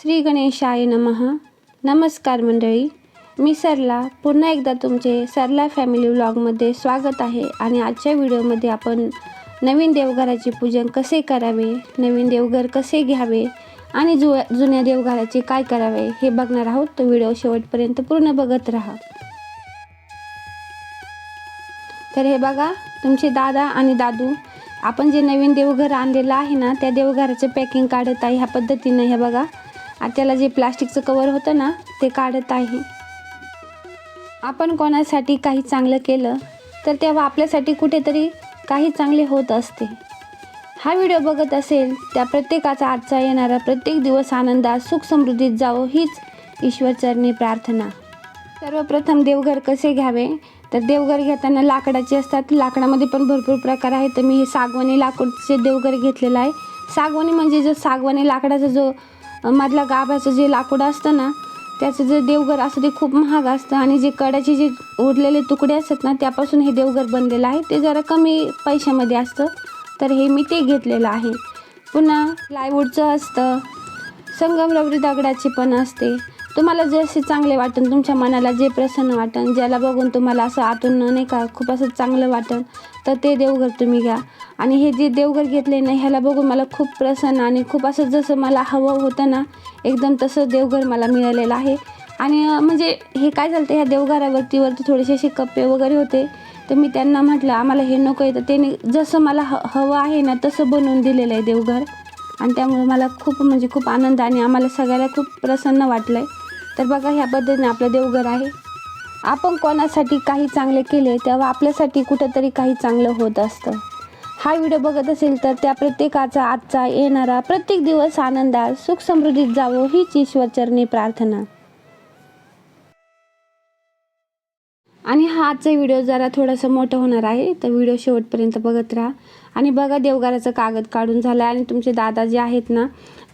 श्री गणेशाय नमः. नमस्कार मंडळी मी सरला. पुन्हा एकदा तुमचे सरला फॅमिली व्लॉगमध्ये स्वागत आहे आणि आजच्या व्हिडिओमध्ये आपण नवीन देवघराचे पूजन कसे करावे नवीन देवघर कसे घ्यावे आणि जु जुन्या देवघराचे काय करावे हे बघणार आहोत. तो व्हिडिओ शेवटपर्यंत पूर्ण बघत राहा. तर हे बघा तुमचे दादा आणि दादू आपण जे नवीन देवघर आणलेलं आहे ना त्या देवघराचं पॅकिंग काढत आहे ह्या पद्धतीनं हे बघा. आणि त्याला जे प्लास्टिकचं कवर होतं ना ते काढत आहे. आपण कोणासाठी काही चांगलं केलं तर तेव्हा आपल्यासाठी कुठेतरी काही चांगले होत असते. हा व्हिडिओ बघत असेल त्या प्रत्येकाचा आजचा येणारा प्रत्येक दिवस आनंदात सुख समृद्धीत जावो हीच ईश्वरचरणी प्रार्थना. सर्वप्रथम देवघर कसे घ्यावे? तर देवघर घेताना लाकडाचे असतात. लाकडामध्ये पण भरपूर प्रकार आहेत. तर मी हे सागवानी लाकूडचे देवघर घेतलेलं आहे. सागवानी म्हणजे जो सागवानी लाकडाचा जो मधला गाभाचं जे लाकूड असतं ना त्याचं जे देवघर असतं ते खूप महाग असतं. आणि जे कड्याचे जे उरलेले तुकडे असतात ना त्यापासून हे देवघर बनलेलं आहे. ते जरा कमी पैशामध्ये असतं. तर हे मी ते घेतलेलं आहे. पुन्हा प्लायवूडचं असतं. संगमरवरी दगडाची पण असते. तुम्हाला जसे चांगले वाटन तुमच्या मनाला जे प्रसन्न वाटन ज्याला बघून तुम्हाला असं आतून नाही का खूप असं चांगलं वाटन तर ते देवघर तुम्ही घ्या. आणि हे जे देवघर घेतले ना ह्याला बघून मला खूप प्रसन्न आणि खूप असं जसं मला हवं होतं ना एकदम तसं देवघर मला मिळालेलं आहे. आणि म्हणजे हे काय झालं ह्या देवघरावरतीवरती थोडेसे असे कप्पे वगैरे होते. तर मी त्यांना म्हटलं आम्हाला हे नको आहे. तर त्यांनी जसं मला ह हवं आहे ना तसं बनवून दिलेलं आहे देवघर. आणि त्यामुळे मला खूप म्हणजे खूप आनंद आणि आम्हाला सगळ्याला खूप प्रसन्न वाटलं आहे तर बघा ह्या पद्धतीने आपलं देवघर आहे. आपण कोणासाठी काही चांगले केले तेव्हा आपल्यासाठी कुठंतरी काही चांगलं होत असतं. हा व्हिडिओ बघत असेल तर त्या प्रत्येकाचा आजचा येणारा प्रत्येक दिवस आनंदात सुख समृद्धीत जावो हीच ईश्वरचरणी प्रार्थना. आणि हा आजचा व्हिडिओ जरा थोडासा मोठा होणार आहे तर व्हिडिओ शेवटपर्यंत बघत राहा. आणि बघा देवघराचं कागद काढून झालं आणि तुमचे दादा जे आहेत ना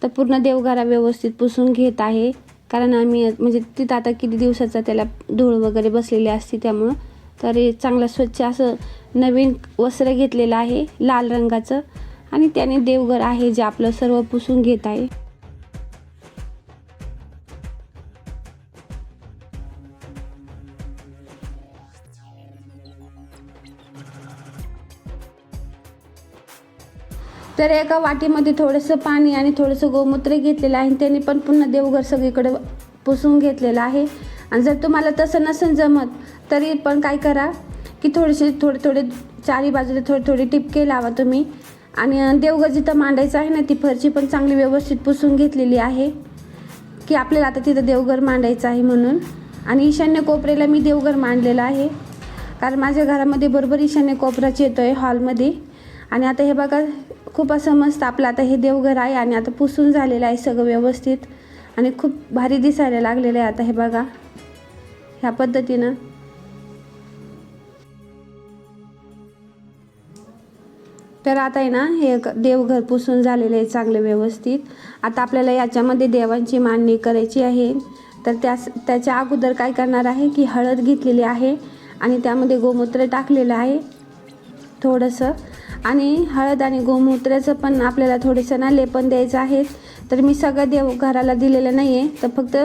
तर पूर्ण देवघरा व्यवस्थित पुसून घेत आहे. कारण आम्ही म्हणजे तिथं आता किती दिवसाचा त्याला धूळ वगैरे बसलेली असते त्यामुळं. तर चांगलं स्वच्छ असं नवीन वस्त्र घेतलेलं आहे लाल रंगाचं. आणि त्याने देवघर आहे जे आपलं सर्व पुसून घेत आहे. तर एका वाटीमध्ये थोडंसं पाणी आणि थोडंसं गोमूत्र घेतलेलं आहे. त्याने पण पुन्हा देवघर सगळीकडे पुसून घेतलेलं आहे. आणि जर तुम्हाला तसं नसेल जमत तरी पण काय करा की थोडेसे थोडे थोडे चारी बाजूला थोडे थोडे टिपके लावा तुम्ही. आणि देवघर जिथं मांडायचं आहे ना ती फरची पण चांगली व्यवस्थित पुसून घेतलेली आहे. की आपल्याला आता तिथं देवघर मांडायचं आहे म्हणून. आणि ईशान्य कोपऱ्याला मी देवघर मांडलेलं आहे. कारण माझ्या घरामध्ये बरोबर ईशान्य कोपराच येतो आहे हॉलमध्ये. आणि आता हे बघा खूप असं मस्त आपलं आता हे देवघर आहे आणि आता पुसून झालेलं आहे सगळं व्यवस्थित. आणि खूप भारी दिसायला लागलेलं आहे आता हे बघा. ह्या पद्धतीनं. तर आता आहे ना हे देवघर पुसून झालेलं आहे चांगलं व्यवस्थित. आता आपल्याला याच्यामध्ये देवांची मांडणी करायची आहे. तर त्यास त्याच्या अगोदर काय करणार आहे की हळद घेतलेली आहे आणि त्यामध्ये गोमूत्र टाकलेलं आहे थोडंसं. आणि हळद आणि गोमूत्राचं पण आपल्याला थोडंसं ना लेपन द्यायचं आहे. तर मी सगळं देव घराला दिलेलं नाही आहे तर फक्त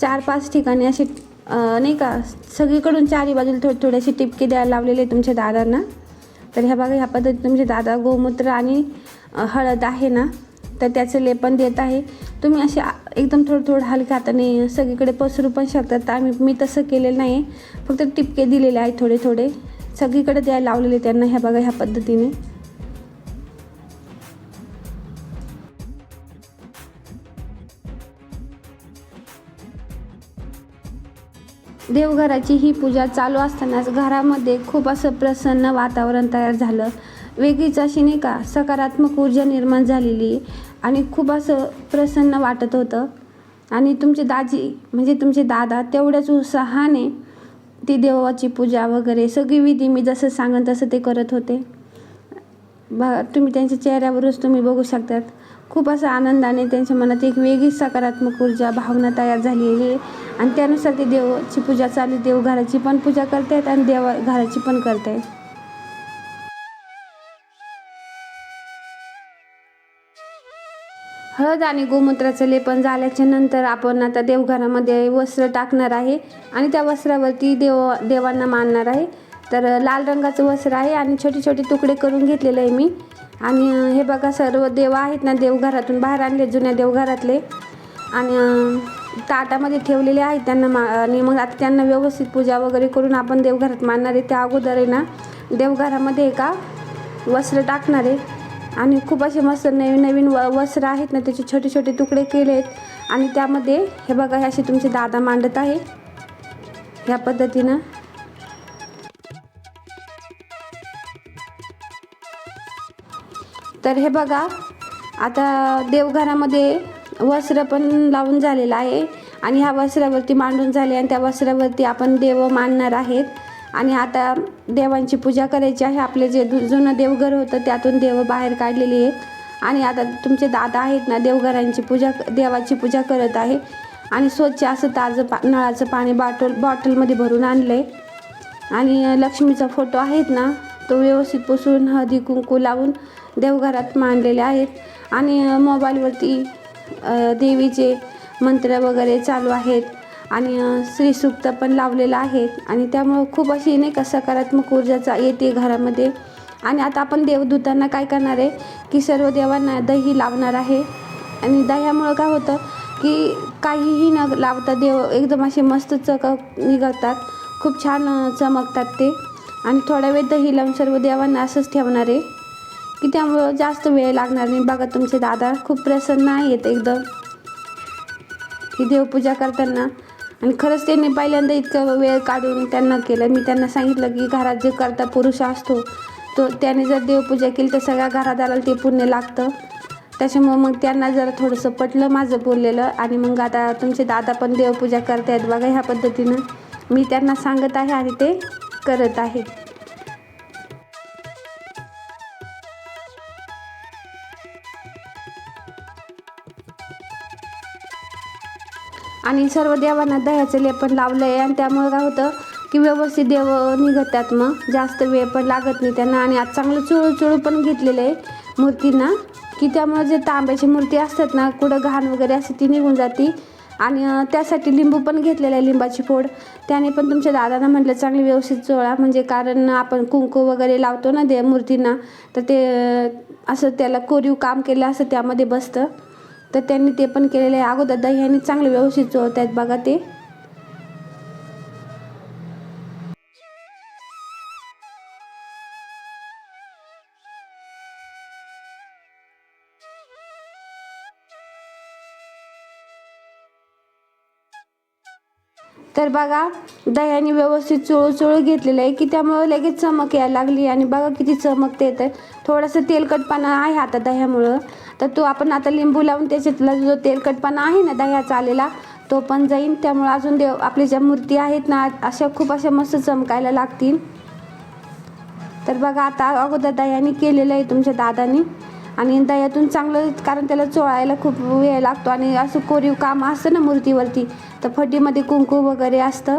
चार पाच ठिकाणी असे नाही का सगळीकडून चारी बाजूला थोडे थोडेसे टिपके द्यायला लावलेले तुमच्या दादांना. तर ह्या बघा ह्या पद्धतीने म्हणजे दादा गोमूत्र आणि हळद आहे ना तर त्याचं लेपन देत आहे. तुम्ही असे एकदम थोडं थोडं हलक्या हाताने सगळीकडे पसरू पण शकतात तर आम्ही मी तसं केलेलं नाही फक्त टिपके दिलेले आहेत थोडे थोडे सगळीकडे द्यायला लावलेले त्यांना ह्या बघा ह्या पद्धतीने. देवघराची ही पूजा चालू असतानाच घरामध्ये खूप असं प्रसन्न वातावरण तयार झालं. वेगळीच अशी नाही का सकारात्मक ऊर्जा निर्माण झालेली आणि खूप असं प्रसन्न वाटत होतं. आणि तुमचे दाजी म्हणजे तुमचे दादा तेवढ्याच उत्साहाने ती देवाची पूजा वगैरे सगळी विधी मी जसं सांगन तसं ते करत होते. ब तुम्ही त्यांच्या चेहऱ्यावरच तुम्ही बघू शकतात. खूप असं आनंदाने त्यांच्या मनात एक वेगळी सकारात्मक ऊर्जा भावना तयार झालेली आहे. आणि त्यानुसार ते देवाची पूजा चालू देवघराची पण पूजा करतायत आणि देवा घराची पण करतायत. हळद आणि गोमूत्राचं लेपन झाल्याच्यानंतर आपण आता देवघरामध्ये वस्त्र टाकणार आहे. आणि त्या वस्त्रावरती देव देवांना मानणार आहे. तर लाल रंगाचं वस्त्र आहे आणि छोटे छोटे तुकडे करून घेतलेलं आहे मी. आणि हे बघा सर्व देव आहेत ना देवघरातून बाहेर आणले जुन्या देवघरातले आणि ताटामध्ये ठेवलेले आहेत त्यांना मा आणि मग आता त्यांना व्यवस्थित पूजा वगैरे करून आपण देवघरात मानणार आहे. त्या अगोदर आहे ना देवघरामध्ये एका वस्त्र टाकणार आहे. आणि खूप असे मस्त नवीन नवीन व वस्त्र आहेत ना त्याचे छोटे छोटे तुकडे केले आहेत आणि त्यामध्ये हे बघा हे असे तुमचे दादा मांडत आहे. ह्या पद्धतीनं तर हे बघा आता देवघरामध्ये वस्त्र पण लावून झालेलं आहे आणि ह्या वस्त्रावरती मांडून झाले आणि त्या वस्त्रावरती आपण देव मांडणार आहेत. आणि आता देवांची पूजा करायची आहे. आपले जे दु- जुनं देवघर होतं त्यातून देव बाहेर काढलेली आहेत. आणि आता तुमचे दादा आहेत ना देवघरांची पूजा देवाची पूजा करत आहे. आणि स्वच्छ असं ताजं पा नळाचं पाणी बॉटल बॉटलमध्ये भरून आणलं आहे आणि लक्ष्मीचा फोटो आहेत ना तो व्यवस्थित पुसून हळदी कुंकू लावून देवघरात मांडलेले आहेत. आणि मोबाईलवरती देवीचे मंत्र वगैरे चालू आहेत. आणि अ, पण लावलेलं आहेत आणि त्यामुळं खूप अशी नाही का सकारात्मक ऊर्जाचा येते घरामध्ये. आणि आता आपण देवदूतांना काय करणार आहे की सर्व देवांना दही लावणार आहे. आणि दह्यामुळं काय होतं की काहीही न लावता देव एकदम असे मस्त चक निघतात. खूप छान चमकतात ते. आणि थोडा वेळ दही लावून सर्व देवांना असंच ठेवणार आहे. की त्यामुळं जास्त वेळ लागणार नाही. बघा तुमचे दादा खूप प्रसन्न आहेत एकदम. ही देवपूजा करताना. आणि खरंच त्यांनी पहिल्यांदा इतकं वेळ काढून त्यांना केलं. मी त्यांना सांगितलं की घरात जे करता पुरुष असतो तो त्याने जर देवपूजा केली तर सगळ्या घरादाराला ते पुण्य लागतं. त्याच्यामुळं मग त्यांना जरा थोडंसं पटलं माझं बोललेलं. आणि मग आता तुमचे दादा पण देवपूजा करतायत बघा ह्या पद्धतीनं. मी त्यांना सांगत आहे आणि ते करत आहेत आणि सर्व देवांना दह्याचं लेपण लावलं आहे आणि त्यामुळे काय होतं की व्यवस्थित देव निघतात मग. जास्त वेळ पण लागत नाही त्यांना. आणि आज चांगलं चुळू चुळू पण घेतलेलं आहे मूर्तींना की त्यामुळे जे तांब्याची मूर्ती असतात ना कुठं घाण वगैरे असते ती निघून जाते. आणि त्यासाठी लिंबू पण घेतलेला आहे लिंबाची फोड. त्याने पण तुमच्या दादांना म्हटलं चांगली व्यवस्थित चोळा म्हणजे कारण आपण कुंकू वगैरे लावतो ना दे मूर्तींना तर ते असं त्याला कोरीव काम केलं असं त्यामध्ये बसतं. तर त्यांनी ते पण केलेलं आहे. अगोदर दह्याने चांगलं व्यवस्थित चोळत आहेत बघा ते. तर बघा दह्याने व्यवस्थित चुळू चुळू घेतलेलं आहे की त्यामुळे लगेच चमक यायला लागली. आणि बघा किती चमक ते येतं थोडंसं तेलकटपणा आहे आता दह्यामुळं. तर तो आपण आता लिंबू लावून त्याच्यातला जो तेलकटपणा आहे ना दह्याचा आलेला तो पण जाईन. त्यामुळे अजून देव आपल्या ज्या मूर्ती आहेत ना अशा खूप अशा मस्त चमकायला लागतील. तर बघा आता अगोदर दह्याने केलेलं आहे तुमच्या दादानी. आणि दह्यातून चांगलं कारण त्याला चोळायला खूप वेळ लागतो. आणि असं कोरीव काम असतं ना मूर्तीवरती तर फटीमध्ये कुंकू वगैरे असतं.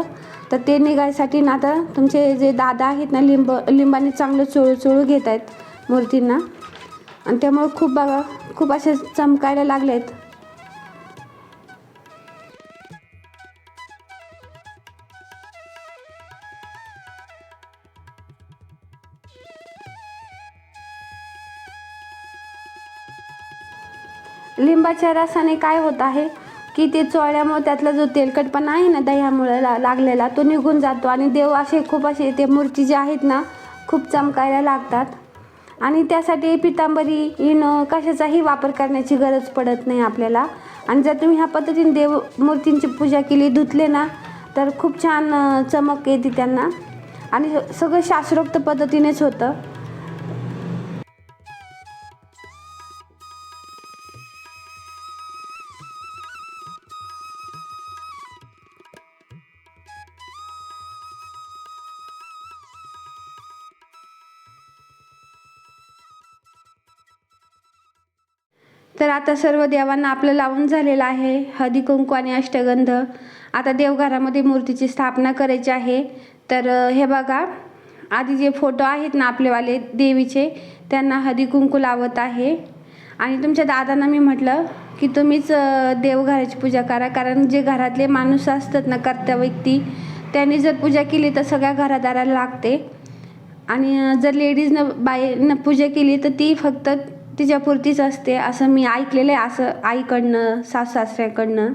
तर ते निघायसाठी ना आता तुमचे जे दादा आहेत ना लिंब लिंबाने चांगलं चोळू चोळू घेत आहेत मूर्तींना. आणि त्यामुळे खूप बघा खूप असे चमकायला लागले आहेत लिंबाच्या रसाने काय होत आहे? की ते चोळल्यामुळे त्यातला जो तेलकटपणा आहे ना दह्यामुळे ला लागलेला तो निघून जातो. आणि देव असे खूप असे ते मूर्ती जे आहेत ना खूप चमकायला लागतात. आणि त्यासाठी पितांबरी इनो कशाचाही वापर करण्याची गरज पडत नाही आपल्याला. आणि जर तुम्ही ह्या पद्धतीने देव मूर्तींची पूजा केली धुतले ना तर खूप छान चमक येते त्यांना. आणि सगळं शास्त्रोक्त पद्धतीनेच होतं. तर आता सर्व देवांना आपलं लावून झालेलं आहे. हळदी कुंकू आणि अष्टगंध. आता देवघरामध्ये मूर्तीची स्थापना करायची आहे. तर हे बघा आधी जे फोटो आहेत ना आपलेवाले देवीचे त्यांना हळदी कुंकू लावत आहे. आणि तुमच्या दादांना मी म्हटलं की तुम्हीच देवघराची पूजा करा. कारण जे घरातले माणूस असतात ना कर्त्या व्यक्ती त्यांनी जर पूजा केली तर सगळ्या घरादाराला लागते. आणि जर लेडीजनं बाईनं पूजा केली तर ती फक्त तिच्यापुरतीच असते. असं मी ऐकलेलं आहे. असं आईकडनं सास सासऱ्याकडनं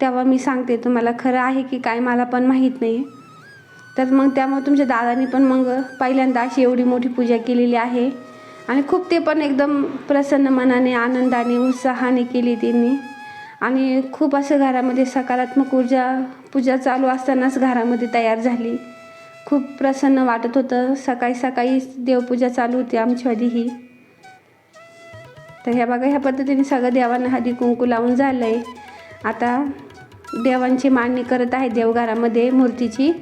तेव्हा मी सांगते तुम्हाला खरं आहे की काय मला पण माहीत नाही. तर मग त्यामुळे तुमच्या दादानी पण मग पहिल्यांदा अशी एवढी मोठी पूजा केलेली आहे. आणि खूप ते पण एकदम प्रसन्न मनाने आनंदाने उत्साहाने केली त्यांनी. आणि खूप असं घरामध्ये सकारात्मक ऊर्जा पूजा चालू असतानाच घरामध्ये तयार झाली. खूप प्रसन्न वाटत होतं. सकाळी सकाळी देवपूजा चालू होती आमच्यावाली ही. तर ह्या बघा ह्या पद्धतीने सगळं देवांना हळदी कुंकू लावून झालं आहे आता देवांची मांडणी करत आहे देवघरामध्ये मूर्तीची.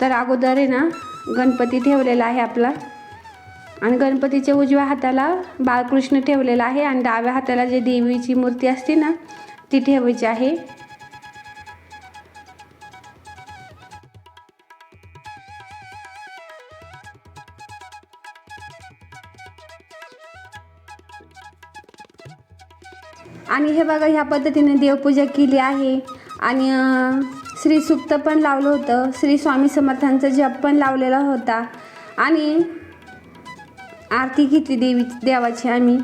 तर अगोदर आहे ना गणपती ठेवलेला आहे आपला. आणि गणपतीच्या उजव्या हाताला बाळकृष्ण ठेवलेला आहे आणि डाव्या हाताला जे देवीची मूर्ती असते ना ती ठेवायची आहे. आणि हे बघा ह्या पद्धतीने देवपूजा केली आहे. आणि श्री सुप्त पण लावलं होतं. श्री स्वामी समर्थांचा जप पण लावलेला होता. आणि आरती घेतली देवी देवाची आम्ही.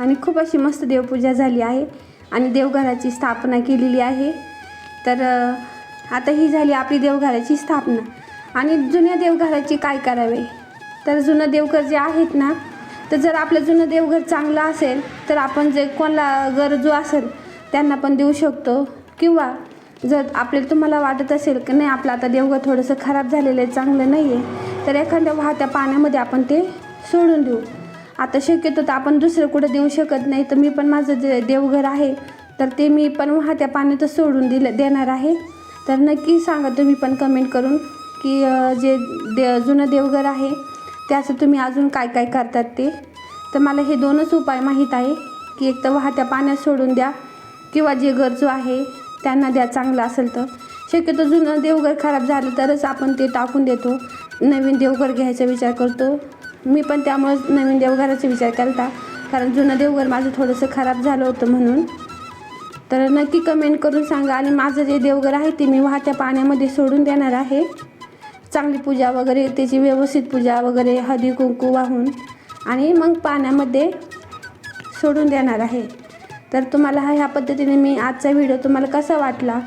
आणि खूप अशी मस्त देवपूजा झाली आहे. आणि देवघराची स्थापना केलेली आहे. तर आता ही झाली आपली देवघराची स्थापना. आणि जुन्या देवघराची काय करावे? तर जुनं देवघर जे आहेत ना तर जर आपलं जुनं देवघर चांगलं असेल तर आपण जे कोणाला गरजू असेल त्यांना पण देऊ शकतो. किंवा जर आपल्याला तुम्हाला वाटत असेल की नाही आपलं आता देवघर थोडंसं खराब झालेलं आहे चांगलं नाही आहे तर एखाद्या वाहत्या पाण्यामध्ये आपण ते सोडून देऊ. आता शक्यतो तर आपण दुसरं कुठं देऊ शकत नाही तर मी पण माझं जे देवघर आहे तर ते मी पण वाहत्या पाण्यातच सोडून दिलं देणार आहे. तर नक्की सांगा तुम्ही पण कमेंट करून की जे दे जुनं देवघर आहे त्याचं तुम्ही अजून काय काय करतात ते? तर मला हे दोनच उपाय माहीत आहे की एक तर वाहत्या पाण्यात सोडून द्या किंवा जे गरजू आहे त्यांना द्या चांगलं असेल तर. शक्यतो जुनं देवघर खराब झालं तरच आपण ते टाकून देतो. नवीन देवघर घ्यायचा विचार करतो. मी पण त्यामुळेच नवीन देवघराचा विचार केला कारण जुनं देवघर माझं थोडंसं खराब झालं होतं म्हणून. तर नक्की कमेंट करून सांगा. आणि माझं जे देवघर आहे ते मी वाहत्या पाण्यामध्ये सोडून देणार आहे. चांगली पूजा वगैरे त्याची व्यवस्थित पूजा वगैरे हळदी कुंकू वाहून आणि मग पाण्यामध्ये सोडून देणार आहे. तर तुम्हाला हा ह्या पद्धतीने मी आजचा व्हिडिओ तुम्हाला कसा वाटला?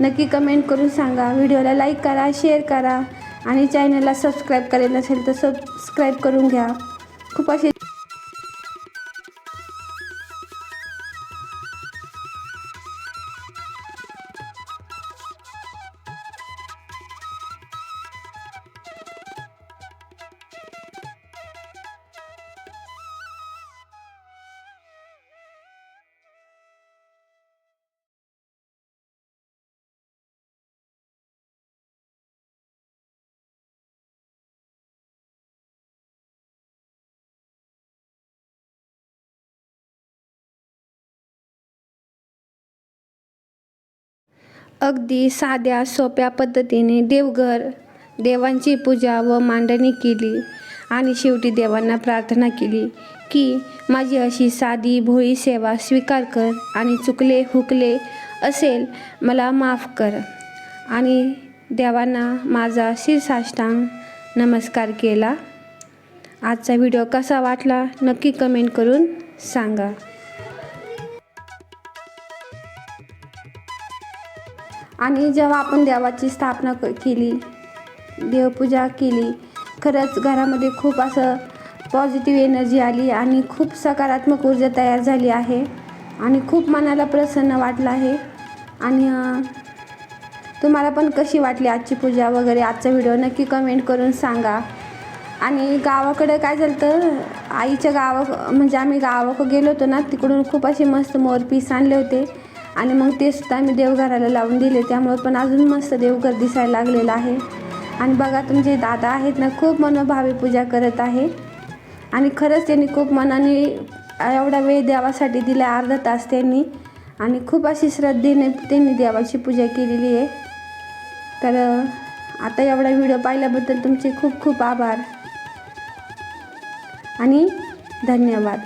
नक्की कमेंट करून सांगा. व्हिडिओला लाईक करा शेअर करा आणि चॅनलला सबस्क्राईब करायला नसेल तर सबस्क्राईब करून घ्या. खूप असे अगदी साध्या सोप्या पद्धतीने देवघर देवांची पूजा व मांडणी केली आणि शेवटी देवांना प्रार्थना केली की माझी अशी साधी भोळी सेवा स्वीकार कर आणि चुकले हुकले असेल मला माफ कर. आणि देवांना माझा शिरसाष्टांग नमस्कार केला. आजचा व्हिडिओ कसा वाटला नक्की कमेंट करून सांगा. आणि जेव्हा आपण देवाची स्थापना क- केली देवपूजा केली खरंच घरामध्ये खूप असं पॉझिटिव्ह एनर्जी आली आणि खूप सकारात्मक ऊर्जा तयार झाली आहे आणि खूप मनाला प्रसन्न वाटलं आहे. आणि तुम्हाला पण कशी वाटली आजची पूजा वगैरे? आजचा व्हिडिओ नक्की कमेंट करून सांगा. आणि गावाकडे काय झालं तर आईच्या गावा म्हणजे आम्ही गावाकडे गेलो होतो ना तिकडून खूप असे मस्त मोरपीस आणले होते. आणि मग ते सुद्धा आम्ही देवघराला लावून दिले. त्यामुळे पण अजून मस्त देवघर दिसायला लागलेलं आहे. आणि बघा तुमचे दादा आहेत ना खूप मनोभावे पूजा करत आहे आणि खरंच त्यांनी खूप मनाने एवढा वेळ देवासाठी दिला अर्धा तास त्यांनी. आणि खूप अशी श्रद्धेने त्यांनी देवाची पूजा केलेली आहे. तर आता एवढा व्हिडिओ पाहिल्याबद्दल तुमचे खूप खूप आभार. आणि धन्यवाद.